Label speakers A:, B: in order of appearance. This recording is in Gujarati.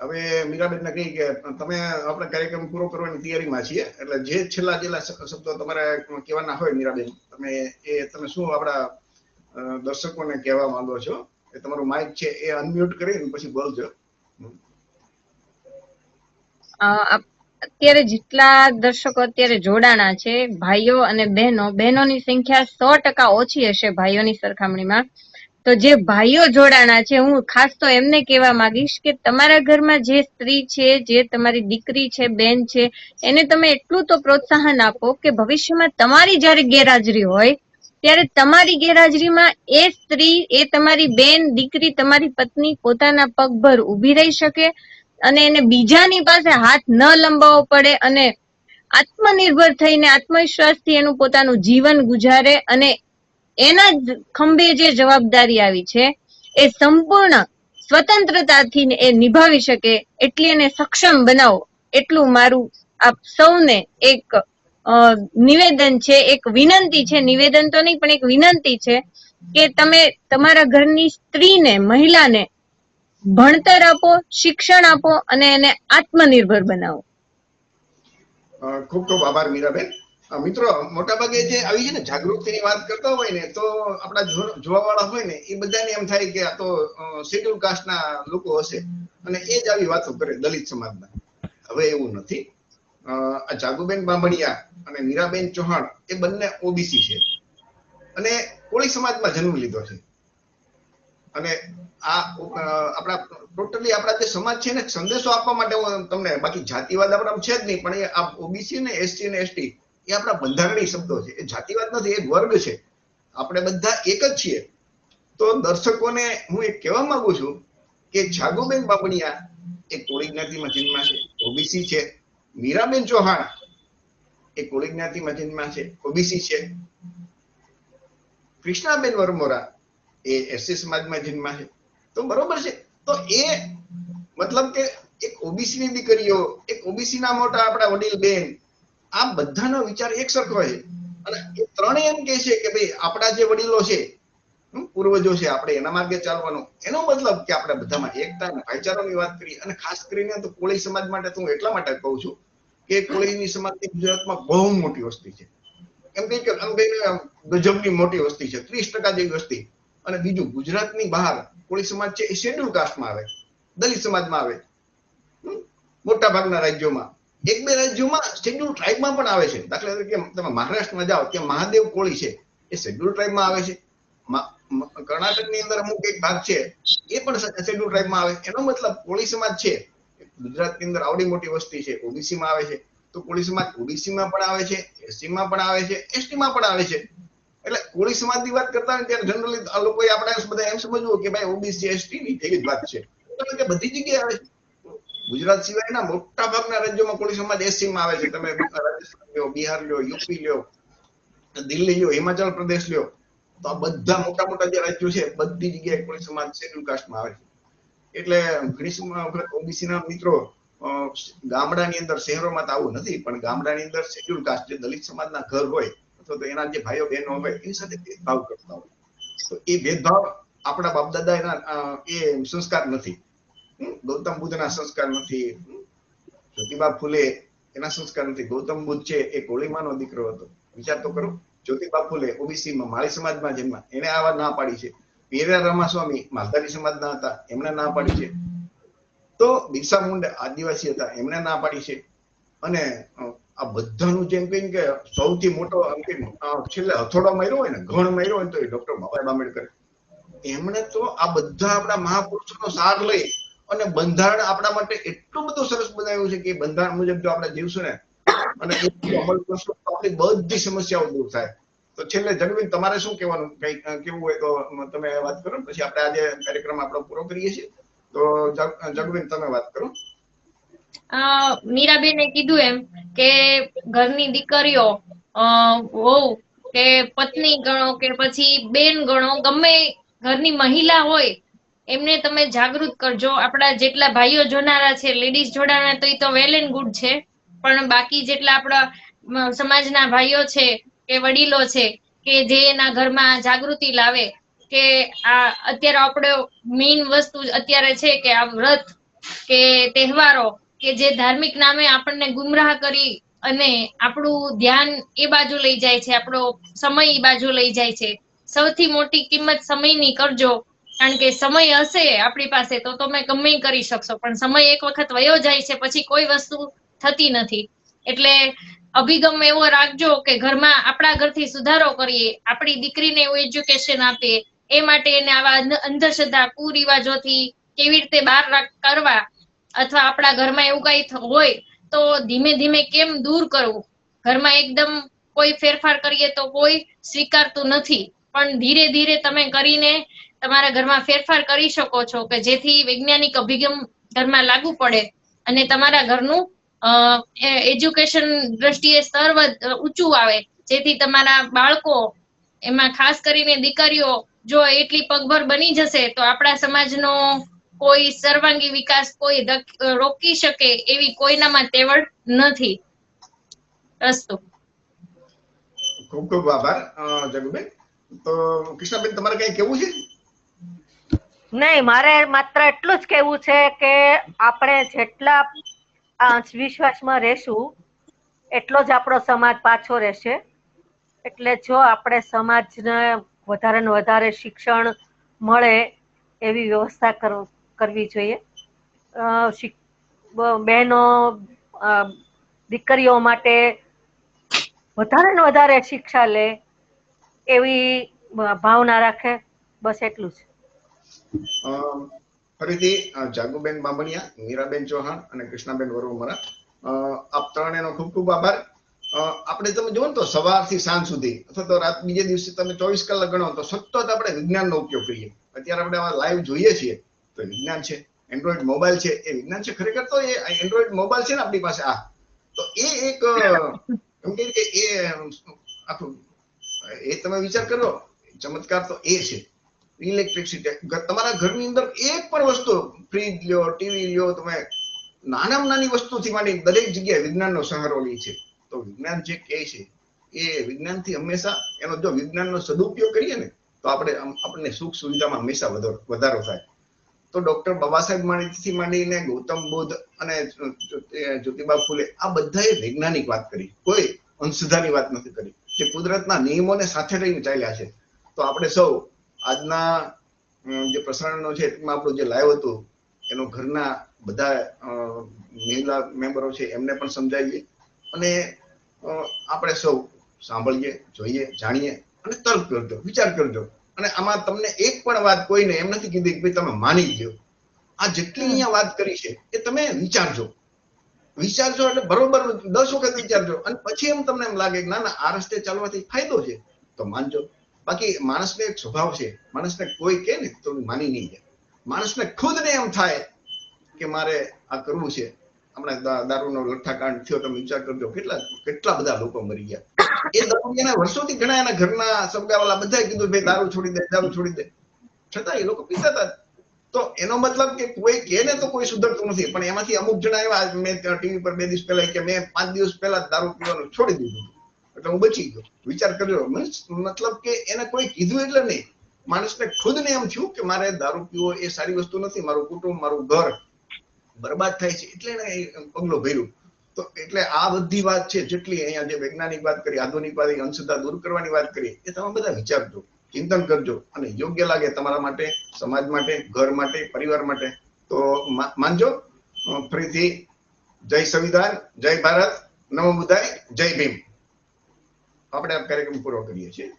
A: હવે મીરાબેનને કહી કે તમે આપણે કાર્યક્રમ પૂરો કરવાની તૈયારીમાં છીએ. એટલે જે છેલ્લા છેલ્લા શબ્દો તમારે કહેવાના હોય મીરાબેન, તમે એ, તમે શું આપણા દર્શકોને કહેવા માંગો છો? એ તમારું માઇક છે, એ અનમ્યુટ કરીને પછી બોલજો.
B: અત્યારે જેટલા દર્શકો અત્યારે જોડાણા છે, ભાઈઓ અને બહેનો, બહેનોની સંખ્યા સો ટકા ઓછી હશે ભાઈઓની સરખામણીમાં. તો જે ભાઈઓ જોડાણા છે, હું ખાસ તો એમને કહેવા માંગીશ કે તમારા ઘરમાં જે સ્ત્રી છે, જે તમારી દીકરી છે, બેન છે, એને તમે એટલું તો પ્રોત્સાહન આપો કે ભવિષ્યમાં તમારી જ્યારે ગેરહાજરી હોય, ત્યારે તમારી ગેરહાજરીમાં એ સ્ત્રી, એ તમારી બેન, દીકરી, તમારી પત્ની પોતાના પગભર ઊભી રહી શકે અને એને બીજાની પાસે હાથ ન લંબાવવો પડે અને આત્મનિર્ભર થઈને આત્મવિશ્વાસથી એનું પોતાનું જીવન ગુજારે અને એના ખંભે જે જવાબદારી આવી છે, એ સંપૂર્ણ સ્વતંત્રતાથી એ નિભાવી શકે એટલી એને સક્ષમ બનાવો. એટલું મારું આપ સૌને એક નિવેદન છે, એક વિનંતી છે. નિવેદન તો નહીં, પણ એક વિનંતી છે કે તમે તમારા ઘરની સ્ત્રીને, મહિલાને ભણતર આપો, શિક્ષણ આપો અને એને આત્મનિર્ભર બનાવો.
A: ખૂબ ખૂબ આભાર મીરાબેન. મિત્રો, મોટાભાગે જે આવી છે ને જાગૃતિની વાત કરતા હોય ને, તો આપણા જોવા વાળા હોય ને, એ બધાને એમ થાય કે આ તો શેડ્યુલ કાસ્ટના લોકો હશે. અને એ જ આવી વાતો કરે દલિત સમાજના હવે એવું નથી. આ જાગુબેન બાંભણિયા અને મીરાબેન ચૌહાણ એ બંને ઓબીસી છે. અને કોળી સમાજમાં જન્મ લીધો છે. અને આ આપણા, ટોટલી આપણા જે સમાજ છે ને, સંદેશો આપવા માટે હું તમને, બાકી જાતિવાદ આપણા છે જ નહીં, પણ એ ઓબીસી ને એસટી ને એસટી એ આપણા બંધારણીય શબ્દો છે. એ જાતિવાદ નથી એ વર્ગ છે, આપણે બધા એક જ છીએ. તો દર્શકોને હું એ કહેવા માંગુ છું કે જાગુબેન બાબણિયા એ કોળી જ્ઞાતિમાં જન્મા છે, ઓબીસી છે. મીરાબેન ચૌહાણ એ કોળી જ્ઞાતિમાં જન્મા છે, ઓબીસી છે. કૃષ્ણાબેન વરમોરા એ એસસી સમાજમાં જન્મા છે. તો બરોબર છે. તો એ મતલબ કે એક ઓબીસી ની દીકરીઓ, એક ઓબીસી ના મોટા આપણા વડીલ બેન આ બધાનો વિચાર એક સરખો છે. અને એ ત્રણેય એમ કે છે કે ભાઈ આપણા જે વડીલો છે પૂર્વજો છે, આપણે એના માર્ગે ચાલવાનું, એનો મતલબ કે આપણે બધામાં એકતા અને ભાઈચારાની વાત કરી, અને ખાસ કરીને તો કોળી સમાજ માટે હું એટલા માટે કહું છું કે કોળીની સમાજની ગુજરાતમાં બહુ મોટી વસ્તી છે. એમ કે અંબેની ગજબની મોટી વસ્તી છે, ત્રીસ ટકા જેવી વસ્તી. અને બીજું, ગુજરાતની બહાર કોળી સમાજ છે એ શેડ્યુલ કાસ્ટમાં આવે, દલિત સમાજમાં આવે મોટા ભાગના રાજ્યોમાં. એક બે રાજ્યોમાં શેડ્યુલ ટ્રાઇબમાં પણ આવે છે. દાખલા તરીકે તમે મહારાષ્ટ્રમાં જાઓ, ત્યાં મહાદેવ કોળી છે. એ શેડ્યુલ ટ્રાઇબમાં આવે છે. કર્ણાટકની અંદર અમુક એક ભાગ છે, એ પણ શેડ્યુલ ટ્રાઇબમાં આવે. એનો મતલબ કોળી સમાજ છે. ગુજરાતની અંદર આવડી મોટી વસ્તી છે. ઓબીસી માં આવે છે. તો કોળી સમાજ ઓબીસીમાં પણ આવે છે એસસી માં પણ આવે છે, એસટીમાં પણ આવે છે. એટલે કોળી સમાજની વાત કરતા ત્યારે જનરલી આ લોકો આપણે બધા એમ સમજવું કે ભાઈ ઓબીસી, એસટી ની એવી જ વાત છે. બધી જગ્યાએ આવે છે. ગુજરાત સિવાયના મોટા ભાગના રાજ્યોમાં કોળી સમાજ એસસી માં આવે છે. તમે રાજસ્થાન લ્યો, બિહાર લ્યો, યુપી લ્યો, દિલ્હી લ્યો, હિમાચલ પ્રદેશ લ્યો, તો આ બધા મોટા મોટા જે રાજ્યો છે, બધી જગ્યાએ કોળી સમાજ શેડ્યુલ કાસ્ટમાં આવે છે. એટલે ઘણી વખત ઓબીસી ના મિત્રો ગામડાની અંદર શહેરોમાં તો આવું નથી, પણ ગામડાની અંદર શેડ્યુલ કાસ્ટ જે દલિત સમાજના ઘર હોય, અથવા તો એના જે ભાઈઓ બહેનો હોય, એની સાથે ભેદભાવ કરતા હોય. તો એ ભેદભાવ આપણા બાપ દાદા એના એ સંસ્કાર નથી? ગૌતમ બુદ્ધના સંસ્કાર નથી જ્યોતિબા ફૂલે એના સંસ્કાર નથી ગૌતમ બુદ્ધ છે એ કોળીમાનો દીકરો હતો. વિચાર તો કરો. જ્યોતિબા ફૂલે ઓબીસી માં માળી સમાજમાં જન્મ એને આવા ના પાડી છે. પીરા રામાસ્વામી માલધારી સમાજના હતા. એમણે ના પાડી છે. તો બિરસા મુંડા આદિવાસી હતા. એમણે ના પાડી છે. અને આ બધાનું જેમ કહીને કે સૌથી મોટો છેલ્લે હથોડો માર્યો હોય ને, ઘણ માર્યો હોય તો એ ડોક્ટર બાબા આંબેડકર એમણે તો આ બધા આપણા મહાપુરુષોનો સાર લઈ અને બંધારણ આપણા માટે એટલું બધું સરસ બનાવ્યું છે કે બંધારણ મુજબ જો આપણે જીવશું ને, અને અમલ કરશું, તો આપણી બધી સમસ્યાઓ દૂર થાય. તો છેલ્લે જગવીન તમારે શું કહેવાનું? કઈ કેવું હોય તો તમે વાત કરો પછી આપણે આજે કાર્યક્રમ આપણો પૂરો કરીએ છીએ. તો, જગ- જગવીન, તમે વાત કરો.
B: મીરાબેને કીધું એમ કે ઘરની દીકરીઓ વહુ કે પત્ની ગણો કે પછી બેન ગણો, ગમે ઘરની મહિલા હોય એમને તમે જાગૃત કરજો. આપણા જેટલા ભાઈઓ જોનારા છે લેડીઝ જોડાણા તો એ તો વેલ એન્ડ ગુડ છે. પણ બાકી જેટલા આપણા સમાજના ભાઈઓ છે, કે વડીલો છે, કે જે એના ઘરમાં જાગૃતિ લાવે, કે આ અત્યારે આપણે મેઇન વસ્તુ અત્યારે છે કે આ વ્રત,
C: કે તહેવારો, કે જે ધાર્મિક નામે આપણને ગુમરાહ કરી અને આપણું ધ્યાન એ બાજુ લઈ જાય છે, આપણો સમય એ બાજુ લઈ જાય છે. સૌથી મોટી કિંમત સમયની કરજો. કારણ કે સમય હશે આપણી પાસે તો તમે ગમે કરી શકશો, પણ સમય એક વખત વયો જાય છે પછી કોઈ વસ્તુ થતી નથી. એટલે અભિગમ એવો રાખજો કે ઘરમાં આપણા ઘરથી સુધારો કરીએ, આપણી દીકરીને એવું એજ્યુકેશન આપીએ, એ માટે એને આવા અંધશ્રદ્ધા, કુરિવાજોથી કેવી રીતે બહાર કરવા અથવા આપણા ઘરમાં એવું કઈ હોય તો ધીમે ધીમે કેમ દૂર કરવું? ઘરમાં એકદમ કોઈ ફેરફાર કરીએ તો કોઈ સ્વીકારતું નથી. પણ ધીરે ધીરે તમે કરીને તમારા ઘરમાં ફેરફાર કરી શકો છો કે જેથી વૈજ્ઞાનિક અભિગમ ઘરમાં લાગુ પડે અને તમારા ઘરનું એજ્યુકેશન દ્રષ્ટિએ સ્તર ઊંચું આવે. જેથી તમારા બાળકો, એમાં ખાસ કરીને દીકરીઓ, જો એટલી પગભર બની જશે, તો આપણા સમાજનો કોઈ સર્વાંગી વિકાસ કોઈ રોકી શકે એવી કોઈનામાં તેવડ નથી. અસ્તુ.
A: ખૂબ ખૂબ આભાર જગુબેન. તો, કૃષ્ણાબેન, તમારે કઈ કેવું છે?
D: નહીં, મારે માત્ર એટલું જ કહેવું છે કે આપણે જેટલા વિશ્વાસમાં રહેશું, એટલો જ આપણો સમાજ પાછો રહેશે. એટલે જો આપણે સમાજને વધારે ને વધારે શિક્ષણ મળે એવી વ્યવસ્થા કર- કરવી જોઈએ. બહેનો દીકરીઓ માટે વધારે ને વધારે શિક્ષા લે એવી ભાવના રાખે. બસ એટલું જ.
A: ફરીથી જાગુબેન બામણિયા, મીરાબેન ચૌહાણ અને કૃષ્ણાબેન વરવમરા આપ ત્રણેનો ખૂબ ખૂબ આભાર. આપણે તમે જુઓ તો સવારથી સાંજ સુધી, અથવા તો રાત બીજે દિવસે તમે ચોવીસ કલાક ગણો તો સતત આપણે વિજ્ઞાનનો ઉપયોગ કરીએ. અત્યારે આપણે લાઈવ જોઈએ છીએ, તો વિજ્ઞાન છે એન્ડ્રોઈડ મોબાઈલ છે, એ વિજ્ઞાન છે. ખરેખર તો એ એન્ડ્રોઈડ મોબાઈલ છે ને આપણી પાસે, આ. તો એ એક એમ કે એ, આખું, એ તમે વિચાર કરો, ચમત્કાર તો એ છે. ઇલેક્ટ્રિસિટી. તમારા ઘરની અંદર એક પણ વસ્તુ, ફ્રીજ લ્યો, ટીવી લ્યો, તમે નાનામાં નાની વસ્તુથી માંડી દરેક જગ્યાએ વિજ્ઞાનનો સહારો છે. તો વિજ્ઞાન જે કહે છે, એ વિજ્ઞાનથી હંમેશા એનો જો વિજ્ઞાનનો સદુપયોગ કરીએ ને, તો આપણે આપણને સુખ સુવિધામાં હંમેશા વધારો થાય. તો ડોક્ટર બાબા સાહેબ માંડીથી માંડીને ગૌતમ બુદ્ધ અને જ્યોતિબા ફૂલે આ બધાએ વૈજ્ઞાનિક વાત કરી. કોઈ અંશધાની વાત નથી કરી. જે કુદરતના નિયમોને સાથે રહીને ચાલ્યા છે. તો આપણે સૌ આજના જે પ્રસારણનો છે એમાં આપણું જે લાઈવ હતું એનો ઘરના બધા મહિલા મેમ્બરો છે એમને પણ સમજાવીએ અને આપણે સૌ સાંભળીએ જોઈએ જાણીએ અને તર્ક કરજો વિચાર કરજો. અને આમાં તમને એક પણ વાત કોઈને એમ નથી કીધી કે ભાઈ તમે માની લ્યો આ જેટલી અહીંયા વાત કરી છે એ તમે વિચારજો. વિચારજો એટલે બરોબર દસ વખત વિચારજો. અને પછી એમ તમને એમ લાગે કે ના ના આ રસ્તે ચાલવાથી ફાયદો છે. તો માનજો. બાકી માણસને એક સ્વભાવ છે. માણસને કોઈ કે ને તો માની નહીં જાય. માણસને ખુદને એમ થાય કે મારે આ કરવું છે. હમણાં દારૂનો લઠ્ઠાકાંડ થયો, તમે વિચાર કરજો, કેટલા કેટલા બધા લોકો મરી ગયા. એ દારૂડિયાના વર્ષોથી ઘણા એના ઘરના સગાવાલા બધાએ કીધું, ભાઈ, દારૂ છોડી દે, દારૂ છોડી દે. છતાં એ લોકો પીતા હતા. તો એનો મતલબ કે કોઈ કે ને તો કોઈ સુધરતું નથી. પણ એમાંથી અમુક જણા એવા મેં ટીવી પર બે દિવસ પહેલા કે, મેં પાંચ દિવસ પહેલા દારૂ પીવાનું છોડી દીધું એટલે હું બચી ગયો. વિચાર કર્યો મતલબ કે એને કોઈ કીધું એટલે નહીં. માણસને ખુદને એમ થયું કે મારે દારૂ પીવો એ સારી વસ્તુ નથી, મારું કુટુંબ, મારું ઘર બરબાદ થાય છે. એટલે એને પગલો ભર્યું. તો એટલે આ બધી વાત છે, જેટલી અહીંયા જે વૈજ્ઞાનિક વાત કરી, આધુનિક વાત અંધશ્રદ્ધા દૂર કરવાની વાત કરી, એ તમે બધા વિચારજો. ચિંતન કરજો. અને યોગ્ય લાગે તમારા માટે, સમાજ માટે, ઘર માટે, પરિવાર માટે. તો માનજો. ફરીથી જય સંવિધાન, જય ભારત, નમો બુધાય જય ભીમ. આપણે આ કાર્યક્રમ પૂરો કરીએ છીએ.